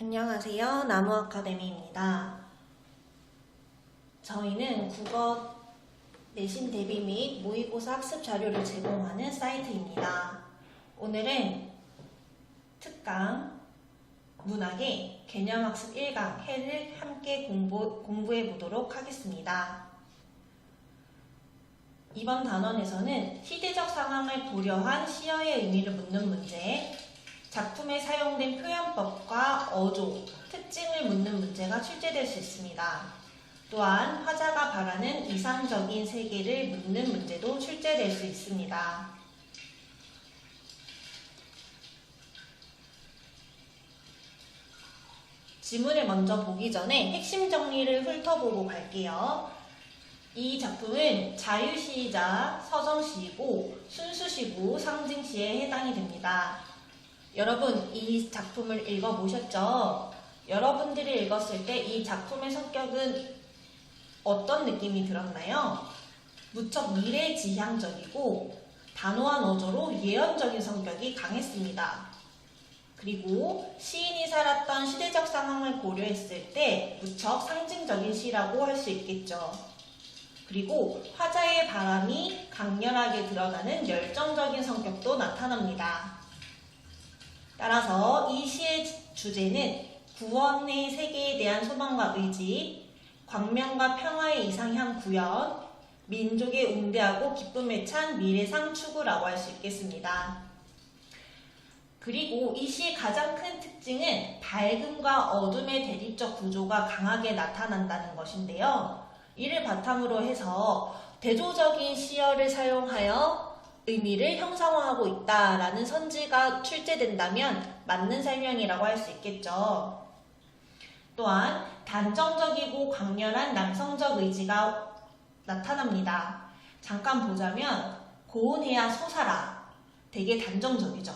안녕하세요. 나무 아카데미입니다. 저희는 국어 내신 대비 및 모의고사 학습 자료를 제공하는 사이트입니다. 오늘은 특강 문학의 개념학습 1강 해를 함께 공부, 공부해 보도록 하겠습니다. 이번 단원에서는 시대적 상황을 고려한 시어의 의미를 묻는 문제, 작품에 사용된 표현법과 어조, 특징을 묻는 문제가 출제될 수 있습니다. 또한 화자가 바라는 이상적인 세계를 묻는 문제도 출제될 수 있습니다. 지문을 먼저 보기 전에 핵심 정리를 훑어보고 갈게요. 이 작품은 자유시이자 서정시이고 순수시고 상징시에 해당이 됩니다. 여러분 이 작품을 읽어보셨죠? 여러분들이 읽었을 때 이 작품의 성격은 어떤 느낌이 들었나요? 무척 미래지향적이고 단호한 어조로 예언적인 성격이 강했습니다. 그리고 시인이 살았던 시대적 상황을 고려했을 때 무척 상징적인 시라고 할 수 있겠죠. 그리고 화자의 바람이 강렬하게 드러나는 열정적인 성격도 나타납니다. 따라서 이 시의 주제는 구원의 세계에 대한 소망과 의지, 광명과 평화의 이상향 구현, 민족의 웅대하고 기쁨에 찬 미래상 추구라고 할 수 있겠습니다. 그리고 이 시의 가장 큰 특징은 밝음과 어둠의 대립적 구조가 강하게 나타난다는 것인데요. 이를 바탕으로 해서 대조적인 시어를 사용하여 의미를 형상화하고 있다라는 선지가 출제된다면 맞는 설명이라고 할 수 있겠죠. 또한 단정적이고 강렬한 남성적 의지가 나타납니다. 잠깐 보자면 고운해야 솟아라 되게 단정적이죠.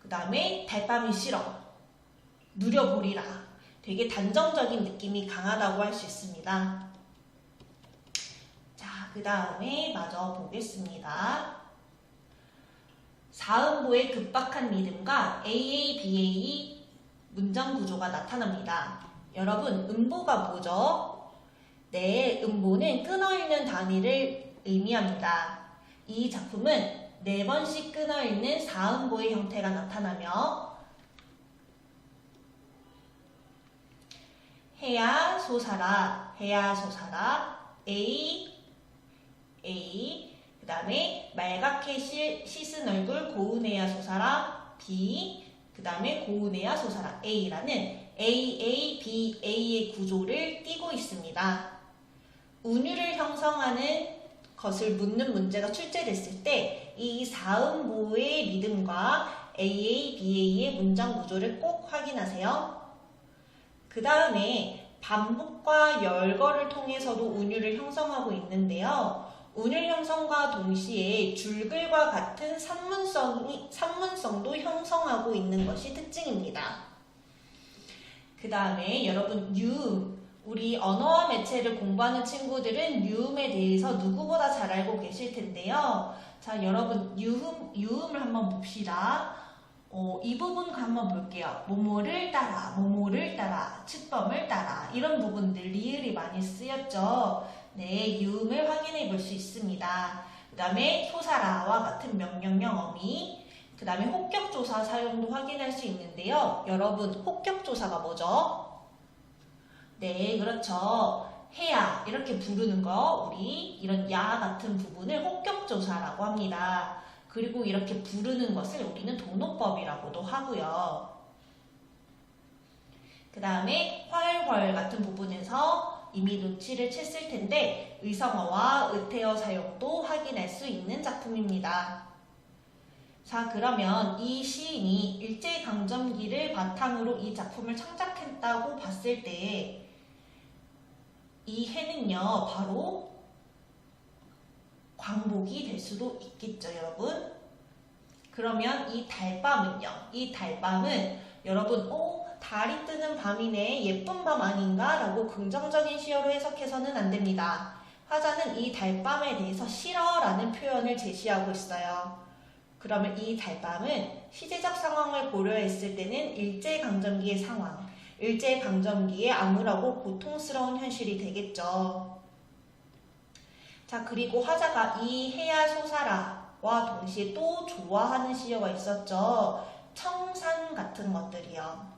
그 다음에 달밤이 싫어 누려보리라 되게 단정적인 느낌이 강하다고 할 수 있습니다. 자, 그 다음에 마저 보겠습니다. 사음보의 급박한 리듬과 AABA 문장 구조가 나타납니다. 여러분, 음보가 뭐죠? 네, 음보는 끊어있는 단위를 의미합니다. 이 작품은 네 번씩 끊어있는 사음보의 형태가 나타나며 해야 소사라, 해야 소사라, A, A, 그 다음에 말갛게 시, 씻은 얼굴 고운해야 소사라, B, 그 다음에 고운해야 소사라, A라는 A, A, B, A의 구조를 띠고 있습니다. 운율을 형성하는 것을 묻는 문제가 출제됐을 때 이 사음보의 리듬과 AA, BA의 문장 구조를 꼭 확인하세요. 그 다음에 반복과 열거를 통해서도 운율을 형성하고 있는데요. 운율 형성과 동시에 줄글과 같은 산문성이, 산문성도 형성하고 있는 것이 특징입니다. 그 다음에 여러분 유음, 우리 언어와 매체를 공부하는 친구들은 유음에 대해서 누구보다 잘 알고 계실 텐데요. 자, 여러분 유음, 유음을 한번 봅시다. 어, 이 부분 한번 볼게요. 모모를 따라, 모모를 따라, 측범을 따라 이런 부분들 리을이 많이 쓰였죠. 네, 유음을 확인해 볼 수 있습니다. 그 다음에 소사라와 같은 명령형 어미 그 다음에 혹격조사 사용도 확인할 수 있는데요. 여러분 혹격조사가 뭐죠? 네, 그렇죠. 해야 이렇게 부르는 거 우리 이런 야 같은 부분을 혹격조사라고 합니다. 그리고 이렇게 부르는 것을 우리는 도노법이라고도 하고요. 그 다음에 활활 같은 부분에서 이미 눈치를 챘을 텐데 의성어와 의태어 사용도 확인할 수 있는 작품입니다. 자 그러면 이 시인이 일제강점기를 바탕으로 이 작품을 창작했다고 봤을 때 이 해는요 바로 광복이 될 수도 있겠죠, 여러분? 그러면 이 달밤은요? 이 달밤은 여러분, 어, 달이 뜨는 밤이네, 예쁜 밤 아닌가? 라고 긍정적인 시어로 해석해서는 안 됩니다. 화자는 이 달밤에 대해서 싫어 라는 표현을 제시하고 있어요. 그러면 이 달밤은 시제적 상황을 고려했을 때는 일제강점기의 상황, 일제강점기의 암울하고 고통스러운 현실이 되겠죠. 자, 그리고 화자가 이 해야 소사라와 동시에 또 좋아하는 시어가 있었죠. 청산 같은 것들이요.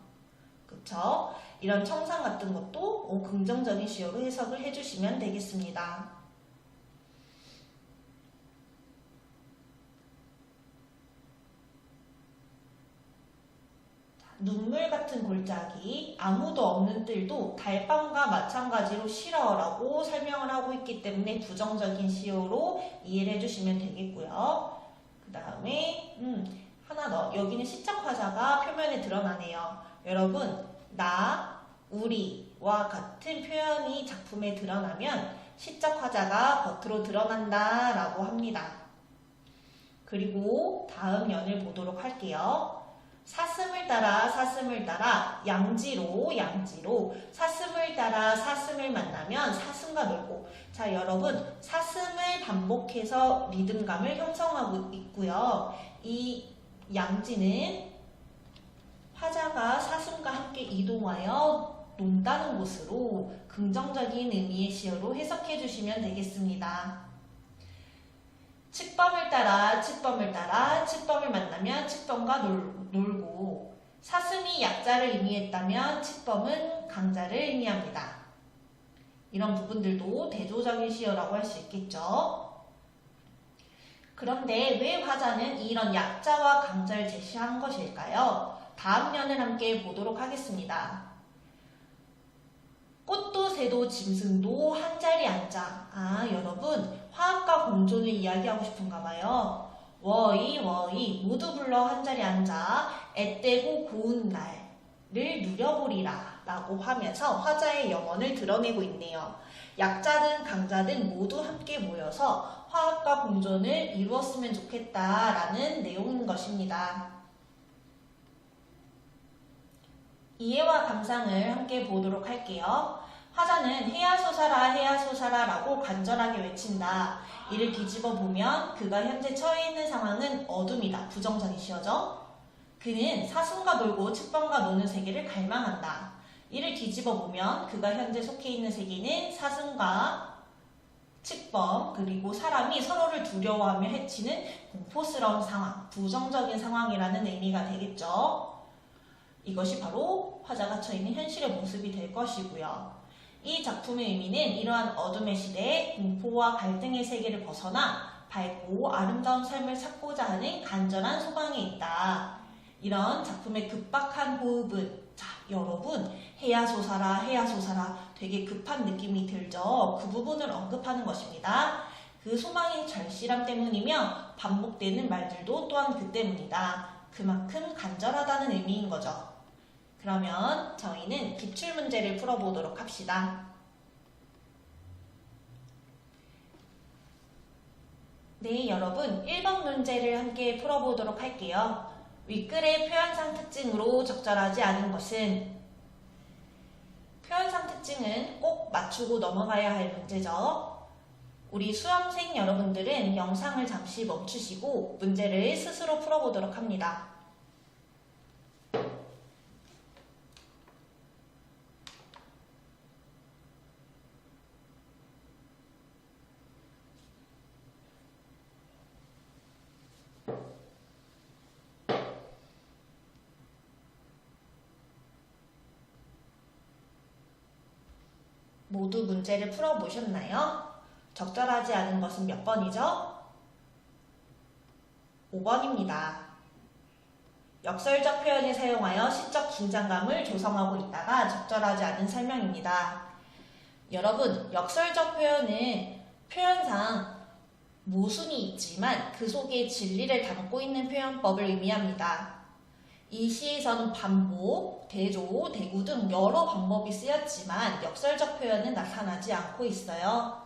그쵸? 이런 청산 같은 것도 어, 긍정적인 시어로 해석을 해주시면 되겠습니다. 눈물 같은 골짜기, 아무도 없는 뜰도 달밤과 마찬가지로 싫어라고 설명을 하고 있기 때문에 부정적인 시어로 이해를 해주시면 되겠고요. 그 다음에 음, 하나 더 여기는 시적 화자가 표면에 드러나네요. 여러분 나, 우리와 같은 표현이 작품에 드러나면 시적 화자가 겉으로 드러난다 라고 합니다. 그리고 다음 연을 보도록 할게요. 사슴을 따라 사슴을 따라 양지로 양지로 사슴을 따라 사슴을 만나면 사슴과 놀고 자 여러분 사슴을 반복해서 리듬감을 형성하고 있고요 이 양지는 화자가 사슴과 함께 이동하여 논다는 곳으로 긍정적인 의미의 시어로 해석해 주시면 되겠습니다. 칙범을 따라 칙범을 따라 칙범을 만나면 칙범과 놀, 놀고 사슴이 약자를 의미했다면 칙범은 강자를 의미합니다. 이런 부분들도 대조적인 시어라고 할 수 있겠죠. 그런데 왜 화자는 이런 약자와 강자를 제시한 것일까요? 다음 년을 함께 보도록 하겠습니다. 꽃도 새도 짐승도 한자리 앉아. 아, 여러분, 화학과 공존을 이야기하고 싶은가 봐요. 워이, 워이, 모두 불러 한자리 앉아. 애떼고 고운 날을 누려보리라. 라고 하면서 화자의 영혼을 드러내고 있네요. 약자든 강자든 모두 함께 모여서 화학과 공존을 이루었으면 좋겠다라는 내용인 것입니다. 이해와 감상을 함께 보도록 할게요. 화자는 해야소사라 해야소사라라고 간절하게 외친다. 이를 뒤집어 보면 그가 현재 처해 있는 상황은 어둠이다. 부정적인 시어죠. 그는 사슴과 놀고 측번과 노는 세계를 갈망한다. 이를 뒤집어 보면 그가 현재 속해 있는 세계는 사슴과 측범 그리고 사람이 서로를 두려워하며 해치는 공포스러운 상황, 부정적인 상황이라는 의미가 되겠죠. 이것이 바로 화자가 처있는 현실의 모습이 될 것이고요. 이 작품의 의미는 이러한 어둠의 시대에 공포와 갈등의 세계를 벗어나 밝고 아름다운 삶을 찾고자 하는 간절한 소망에 있다. 이런 작품의 급박한 호흡은 자 여러분 해야 소사라 해야 소사라 되게 급한 느낌이 들죠. 그 부분을 언급하는 것입니다. 그 소망의 절실함 때문이며 반복되는 말들도 또한 그 때문이다. 그만큼 간절하다는 의미인 거죠. 그러면 저희는 기출 문제를 풀어보도록 합시다. 네, 여러분 1번 문제를 함께 풀어보도록 할게요. 윗글의 표현상 특징으로 적절하지 않은 것은 표현상 특징은 꼭 맞추고 넘어가야 할 문제죠. 우리 수험생 여러분들은 영상을 잠시 멈추시고 문제를 스스로 풀어보도록 합니다. 모두 문제를 풀어보셨나요? 적절하지 않은 것은 몇 번이죠? 5번입니다. 역설적 표현을 사용하여 시적 긴장감을 조성하고 있다가 적절하지 않은 설명입니다. 여러분, 역설적 표현은 표현상 모순이 있지만 그 속에 진리를 담고 있는 표현법을 의미합니다. 이 시에서는 반복, 대조, 대구 등 여러 방법이 쓰였지만 역설적 표현은 나타나지 않고 있어요.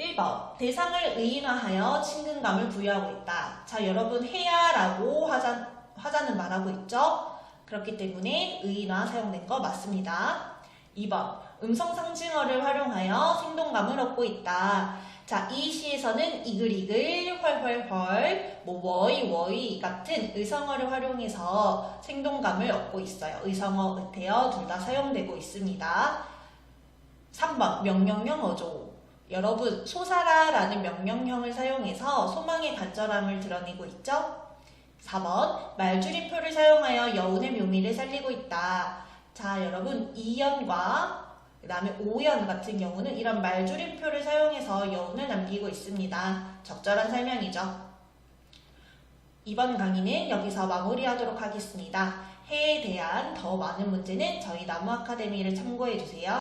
1번 대상을 의인화하여 친근감을 부여하고 있다. 자 여러분 해야라고 하자, 하자는 말하고 있죠. 그렇기 때문에 의인화 사용된 거 맞습니다. 2번 음성 상징어를 활용하여 생동감을 얻고 있다. 자, 이 시에서는 이글이글, 헐헐헐, 뭐 워이 워이 같은 의성어를 활용해서 생동감을 얻고 있어요. 의성어, 의태어 둘 다 사용되고 있습니다. 3번 명령형 어조. 여러분 소사라라는 명령형을 사용해서 소망의 간절함을 드러내고 있죠. 4번 말줄임표를 사용하여 여운의 묘미를 살리고 있다. 자 여러분 이연과 그 다음에 오연 같은 경우는 이런 말줄임표를 사용해서 여운을 남기고 있습니다. 적절한 설명이죠. 이번 강의는 여기서 마무리하도록 하겠습니다. 해에 대한 더 많은 문제는 저희 나무 아카데미를 참고해 주세요.